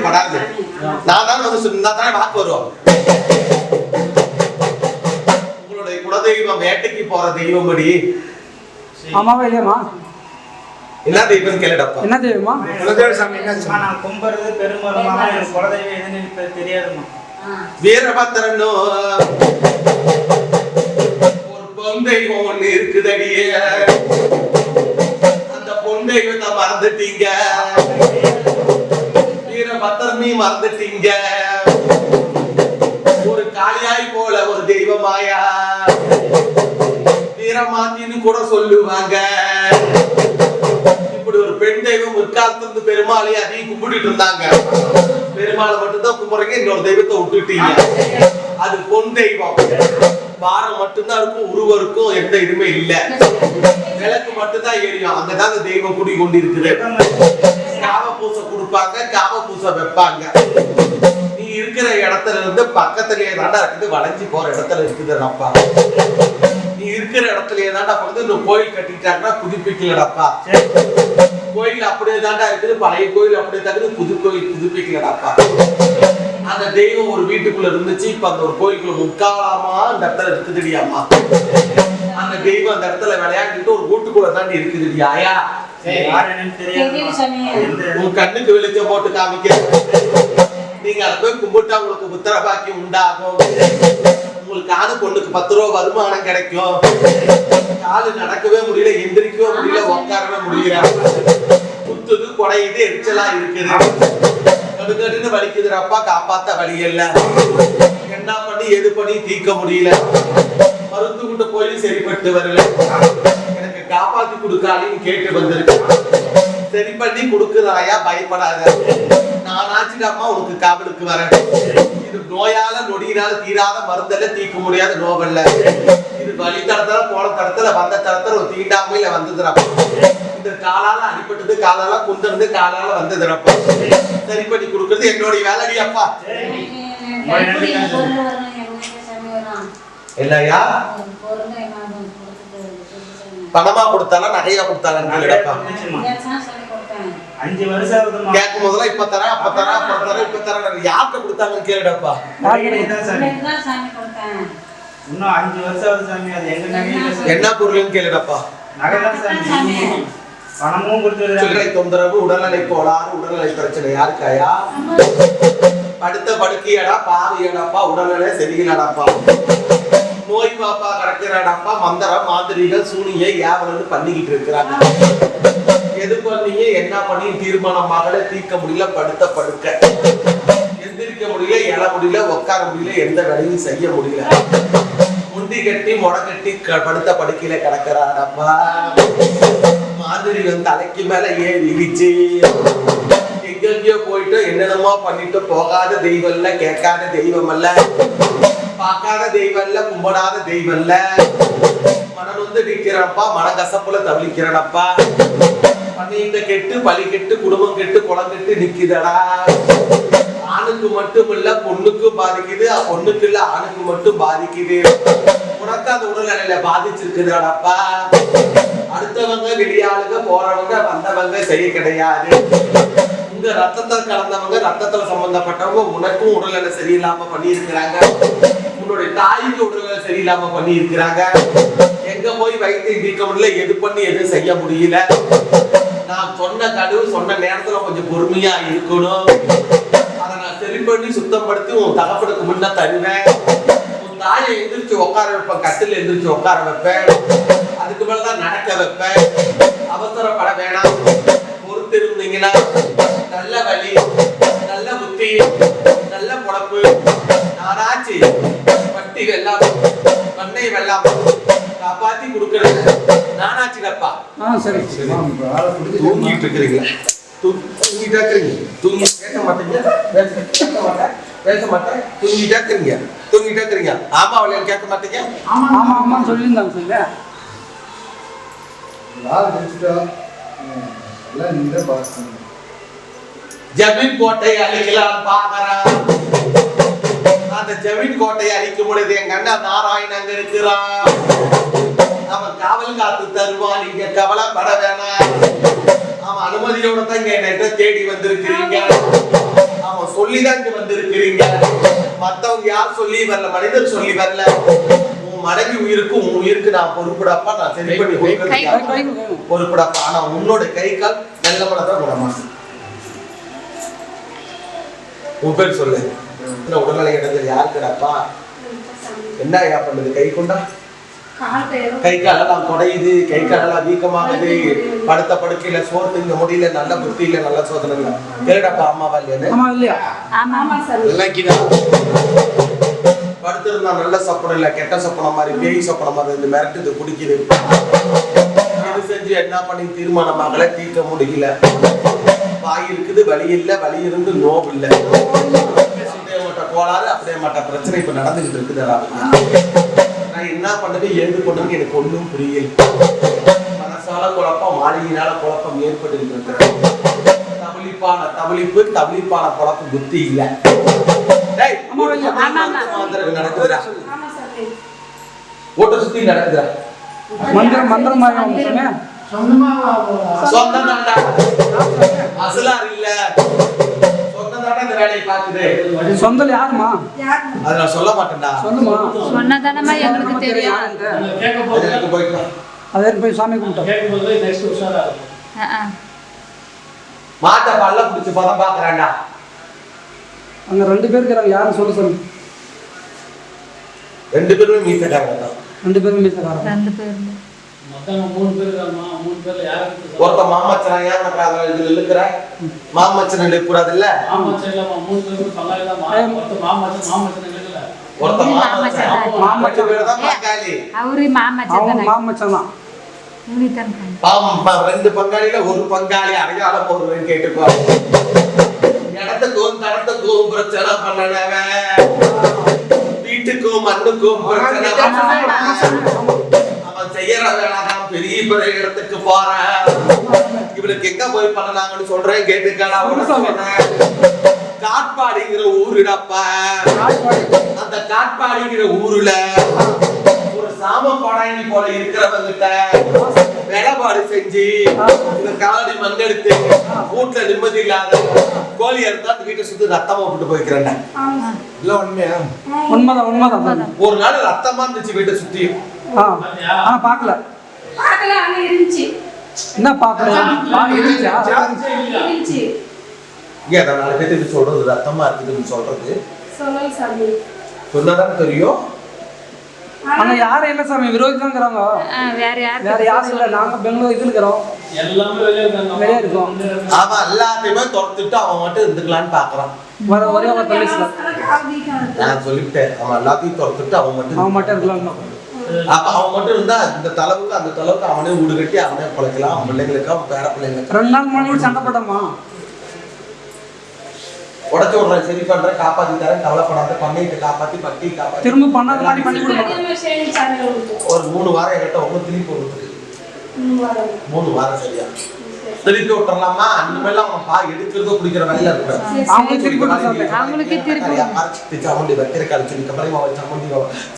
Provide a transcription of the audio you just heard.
படாது. நான் தான் வந்து சொன்னா தானே வாக்கு வரும் உங்களுடைய குலதெய்வம் வேட்டைக்கு போற தெய்வம்படி ஆமாவா இல்லையாம்மா என்ன தெய்வம் கேளுடப்பா என்ன தெரியுமா குலதெய்வ சாமி என்ன நான் கும்புறது எனக்கு குலதெய்வம் எதுன்னு எனக்கு தெரியாதும்மா. வீரபத்திரனோ ஒரு பொன் தெய்வம் ஒண்ணு இருக்குதடியே. அந்த பொன் தெய்வத்தை மறந்துட்டீங்க. பத்திரமே நீ மறந்துட்டீங்க. ஒரு காளியாய் போல ஒரு தெய்வமாயா. வீரமாத்தின்னு கூட சொல்லுவாங்க. இப்படி ஒரு பெண் தெய்வம் முற்காலத்திலிருந்து பெருமாளை அதையும் கும்பிட்டுட்டு இருந்தாங்க. பெருமாளை மட்டும்தான் கும்பிடுறீங்க இன்னொரு தெய்வத்தை விட்டுட்டீங்க. அது பொன் தெய்வம். வாரம் மட்டும்தான் இருக்கும் உருவருக்கும் எந்த இதுவுமே இல்ல. விளக்கு மட்டும்தான் எரியும். அங்கதான் அந்த தெய்வம் குடி கொண்டு இருக்குது காவ பூசை கொடுப்பாங்க காவ பூசை வைப்பாங்க. நீ இருக்கிற இடத்துல இருந்து பக்கத்துலயே தாண்டா இருக்குது வளைஞ்சு போற இடத்துல இருக்குது நீ இருக்கிற இடத்துலயே தாண்டா வந்து இந்த கோயில் கட்டிட்டாங்கன்னா புதுப்பிக்கலடாப்பா. கோயில் அப்படியே தாண்டா இருக்குது பழைய கோயில் அப்படியே தாக்குது இருக்குது புது கோயில் புதுப்பிக்கலடாப்பா. அந்த தெய்வம் ஒரு வீட்டுக்குள்ள இருந்துச்சு இப்ப அந்த ஒரு கோயிலுக்குள்ள முக்காலாமா அந்த இடத்துல இருக்குதுடியாமா அந்த தெய்வம் அந்த இடத்துல விளையாண்டுட்டு ஒரு வீட்டுக்குள்ள தாண்டி இருக்குதுடி உன் கண்ணுக்கு வெளிச்சம் போட்டு காமிக்க. நீங்க அதை போய் கும்பிட்டா உங்களுக்கு புத்திர பாக்கியம் உண்டாகும். உங்களுக்கு ஆணு பொண்ணுக்கு பத்து ரூபா வருமானம் கிடைக்கும். காலு நடக்கவே முடியல எந்திரிக்கவே முடியல உட்காரவே முடியல. குத்துது குடையுது எரிச்சலா இருக்குது. கடுக்கடுன்னு வலிக்குதுறப்பா காப்பாத்த வழி இல்ல. என்ன பண்ணி எது பண்ணி தீர்க்க முடியல. மருந்துகிட்ட போய் சரிப்பட்டு வரல. கொடுக்காதேன்னு கேட்டு வந்திருக்கான் சரி பண்ணி கொடுக்குறாயா பயப்படாத நானாச்சுடாமா உனக்கு காவலுக்கு வரேன் இது நோயால நொடியினால தீராத மருந்தல்ல தீர்க்க முடியாத நோவல்ல இது வழி தடத்துல போன தடத்துல வந்த தடத்துல ஒரு தீண்டாமையில வந்ததுறப்ப இந்த காலால அடிபட்டது காலால குந்தறது காலால வந்ததுறப்ப சரி பண்ணி கொடுக்கறது என்னுடைய வேலடி அப்பா இல்லையா ஒரு பொருள் என்ன கொடுத்துட்டு சொல்லு சாமி. பணமா கொடுத்தாலும் நகையா கொடுத்தாலும் கொடுத்தேன். அஞ்சு வருஷம் கேட்கும் போதெல்லாம் இப்ப தரேன் அப்ப தரேன் அப்ப தரேன் இப்ப தரேன். யார்கிட்ட கொடுத்தாங்கன்னு கேளுடப்பா கொடுத்தேன். இன்னும் அஞ்சு வருஷம் ஆகுது சாமி அது எங்க நகையில என்ன பொருள்னு கேளுடப்பா நகை தான் சாமி. பணமும் கொடுத்துருக்காங்க சில்லறை தொந்தரவு உடல்நிலை கோளாறு உடல்நிலை பிரச்சனை. யாருக்காயா? படுத்த படுக்கையடா பாவியடாப்பா உடல்நிலை சரியில்லடாப்பா. மோய் பாப்பா கிடக்கிறாடாப்பா மந்திரம் மாந்திரிகள் சூனியை ஏவலன்னு பண்ணிக்கிட்டு இருக்கிறாங்க. எது பண்ணீங்க என்ன பண்ணி தீர்மானம் தீர்க்க முடியல படுத்த படுக்க. எந்திரிக்க முடியல எழ முடியல உட்கார முடியல எந்த வேலையும் செய்ய முடியல. முண்டி கட்டி முடக்கட்டி க- படுத்த படுக்கையில கிடக்கிறாடப்பா மாதிரி வந்து தலைக்கு மேல ஏன் இடிச்சு எங்கெங்கயோ போயிட்டு என்னென்னமோ பண்ணிட்டு போகாத தெய்வம் இல்ல கேட்காத தெய்வம் அல்ல. பார்க்காத தெய்வம் இல்ல கும்பிடாத தெய்வம் இல்ல மனம் வந்து நிக்கிறப்பா மனக்கசப்புல தவிக்கிறனப்பா பண்ணிட்ட கெட்டு பழி கெட்டு குடும்பம் கெட்டு குளம் கெட்டு நிக்குதடா. ஆணுக்கு மட்டும் இல்ல பொண்ணுக்கும் பாதிக்குது பொண்ணுக்கு இல்ல ஆணுக்கு மட்டும் பாதிக்குது. உனக்கு அந்த உடல்நிலையில பாதிச்சிருக்குதுடாப்பா அடுத்தவங்க வெளியாளுங்க போறவங்க வந்தவங்க சரி கிடையாது. உங்க ரத்தத்தை கலந்தவங்க ரத்தத்துல சம்பந்தப்பட்டவங்க உனக்கும் உடல்நிலை சரியில்லாம பண்ணியிருக்கிறாங்க. உங்களுடைய தாய்க்கு உடல்நிலை சரியில்லாம பண்ணியிருக்கிறாங்க. எங்க போய் வைத்தியம் தீர்க்க முடியல? எது பண்ணி எதுவும் செய்ய முடியல? நான் சொன்ன கடுவு சொன்ன நேரத்துல கொஞ்சம் பொறுமையா இருக்கணும். அதை நான் சரி பண்ணி சுத்தப்படுத்தி உன் தகப்பனுக்கு முன்ன தருவேன். உன் தாயை எந்திரிச்சு உட்கார வைப்பேன் கட்டில் எந்திரிச்சு உட்கார வைப்பேன். அதுக்கு மேலதான் நடக்க வைப்பேன். அவசரப்பட வேணாம். பொறுத்திருந்தீங்கன்னா நல்ல வழி நல்ல புத்தி நல்ல பொழப்பு. நாராச்சு காப்பாத்தி கொடுக்கறது. நானாச்சுடப்பா ஆ சரி. தூங்கிட்டு இருக்கிறீங்களா தூ- தூங்கிட்டே இருக்கிறீங்க. தூங்கி பேச மாட்டீங்க. பேச மாட்டேன். பேச மாட்டேன். தூங்கிட்டே இருக்கிறீங்க. தூங்கிட்டே இருக்கிறீங்க. ஆமா அவளைய கேட்க மாட்டீங்க? ஆமா ஆமான்னு சொல்லியிருந்தாங்க சொல்லு யார் ஜெயிச்சிட்டா ம், எல்லாம் நீங்க தான் பார்க்கணும் ஜமீன் கோட்டை அழிக்கலாம் பாக்குறான் அந்த ஜமீன் கோட்டையை அழிக்கும் பொழுது எங்க அண்ணா நாராயணன் அங்க இருக்கிறான். அவன் காவல் காத்து தருவான். நீங்க கவலைப்பட வேணாம். அவன் அனுமதியோட தான் இங்க என்னை தேடி வந்திருக்கிறீங்க. அவன் சொல்லிதான் இங்க வந்திருக்கிறீங்க. மத்தவங்க யார் சொல்லி வரல? மனிதர் சொல்லி வரல. உன் மனைவி உயிருக்கு உன் உயிருக்கு நான் பொறுப்புடாப்பா நான் சரி பண்ணி கொடுக்கறது கை யார்? கை கை. பொறுப்புடாப்பா. ஆனா உன்னோட கை கால் நல்ல மனதான் குணமா உன் பேர் சொல்லு. உடல்நிலை இடத்துல யாருக்குடாப்பா என்ன ஐயா பண்ணுது? கை கொண்டா? கை காலெல்லாம் குடையுது கை காலெல்லாம் வீக்கமாகுது. படுத்த படுக்கையில சோறு திங்க முடியல நல்ல புத்தி இல்ல நல்ல சோதனை இல்ல கேளுடாப்பா அம்மாவா இல்லையா ஆமா. சார். படுத்திருந்தா நல்ல சொப்பனம் இல்ல கெட்ட சொப்பனம் மாதிரி பேய் சொப்பனம் மாதிரி இருந்து மிரட்டுது குடிக்குது. இது செஞ்சு என்ன பண்ணி தீர்மானமாகல தீர்க்க முடியல. வாய் இருக்குது வலி இல்ல வலி இருந்து நோவு இல்ல. அப்படியே மட்ட கோளாறு அப்படியே மட்ட. பிரச்சனை இப்ப நடந்துகிட்டு இருக்குது நான் என்ன பண்ணது ஏது பண்ணது எனக்கு ஒண்ணும் புரியல. மனசால குழப்பம் மாளிகையினால குழப்பம் ஏற்பட்டு இருக்கிறது தபலிப்பான தபலிப்பு தபலிப்பான குழப்பம் புத்தி இல்ல. நடக்குதுடா. ஆமா சார் ஓட்ட சுத்தி நடக்குதுடா. மந்திரம் மந்திரம் சொந்தம் தான்டா. அசலார் இல்ல. சொந்தம் வேலையை பாக்குது சொந்தல் யாருமா யார் அதை நான் சொல்ல மாட்டேன்டா. சொல்லுமா? சொன்னதானமா எங்களுக்கு தெரியும். அது எனக்கு போயிட்டு அதே போய் சாமி கும்பிட்டோம். மாட்டை பல்ல பிடிச்சு பதம் பாக்குறான்டா அங்க ரெண்டு பேர் இருக்கிறாங்க. யாரும் சொல்ல சொல்லு. ரெண்டு பேருமே மீசக்காரங்க ரெண்டு பேரும் மீசக்காரங்க. ரெண்டு பேர் ஒருத்த மாமச்சனா ஏன் இதுல இருக்கிற மாமச்சன் எழுக்கூடாது இல்ல? ஒருத்த மாமச்சன் பேர் தான் பங்காளி. அவரு மாமா அவங்க சத்தனை மாமச்சான் தான். உனிதான் பாவம் ப- ரெண்டு பங்காளியில ஒரு பங்காளி அடையாளம் போடுறேன்னு கேட்டுக்கோ இடத்துக்கும் தடத்துக்கும் பிரச்சனை பண்ணனவன். வீட்டுக்கும் மண்ணுக்கும் பிரச்சனை செய்யற வேலைதான் பெரிய பெரிய இடத்துக்கு போறேன் இவனுக்கு எங்க போய் பண்ணலாங்கன்னு சொல்றேன் கேட்டுக்கடா காட்பாடிங்கிற ஊருடப்பா. அந்த காட்பாடிங்கிற ஊருல ஒரு சாம படாங்கி போல இருக்கிறவங்கிட்ட வேலைப்பாடு செஞ்சு இந்த காலடி மண் எடுத்து வீட்டுல நிம்மதி இல்லாத கோழி அறுத்தா வீட்டை சுத்தி ரத்தமா விட்டு போய்க்கிறேன்டா. ஆமா இல்ல உண்மையா? உண்மைதான் உண்மைதான். ஒரு நாள் ரத்தமா இருந்துச்சு வீட்டை சுத்தி. ஆ. ஆனா பார்க்கல. பார்க்கல ஆனா இருந்துச்சு. என்ன பார்க்கல? இருந்துச்சா? இருந்துச்சு. ஏன் நான் நாலு பேருக்கு சொல்றது ரத்தமா இருக்குதுன்னு சொல்றது. சொல்லல சாமி. சொன்னதானே தெரியும்? அங்க யாரும் இல்ல சாமி? விரோதி தான் இருக்கிறாங்க வேற யார் வேற யாரும் இல்ல. நாங்க பெங்களூர் இது இருக்கிறோம். வெளியே இருக்கோம். அவன் எல்லாத்தையுமே துரத்துட்டு அவன் மட்டும் இருந்துக்கலான்னு பாக்குறான். வர ஒரே ஒரு. நான் சொல்லிவிட்டேன். அவன் எல்லாத்தையும் துரத்துட்டு அவன் மட்டும் அவன் மட்டும் இருக்கலாம். அவன் மட்டும் இருந்தா இந்த தளவுக்கு அந்த தளவுக்கு அவனே வீடு கட்டி அவனே பிழைக்கலாம் அவன் பிள்ளைங்களுக்கு அவன் பேர பிள்ளைங்களுக்கு ரெண்டு நாள் கூட சண்டை போட்டோமா? உடச்சு விடுறேன் சரி பண்றேன் காப்பாத்தி தரேன் கவலைப்படாத பண்ணையிட்டு காப்பாத்தி பட்டி காப்பாத்தி. திரும்ப பண்ணாத மாதிரி பண்ணி உங்களுக்கு. ஒரு மூணு வாரம் என்கிட்ட ஒண்ணு திருப்பி விடுறது. மூணு வாரம். சரியா? சரி. திருப்பி விட்டுறலாமா? அந்தமெல்லாம் அவன் பா எடுக்கிறதோ பிடிக்கிற வேலையில இருக்கிறான் அவங்களுக்கு திருப்பி அவங்களுக்கே திருப்பி சாமுண்டி வெட்டிருக்காரு சொல்லி. கபடி சாமுண்டி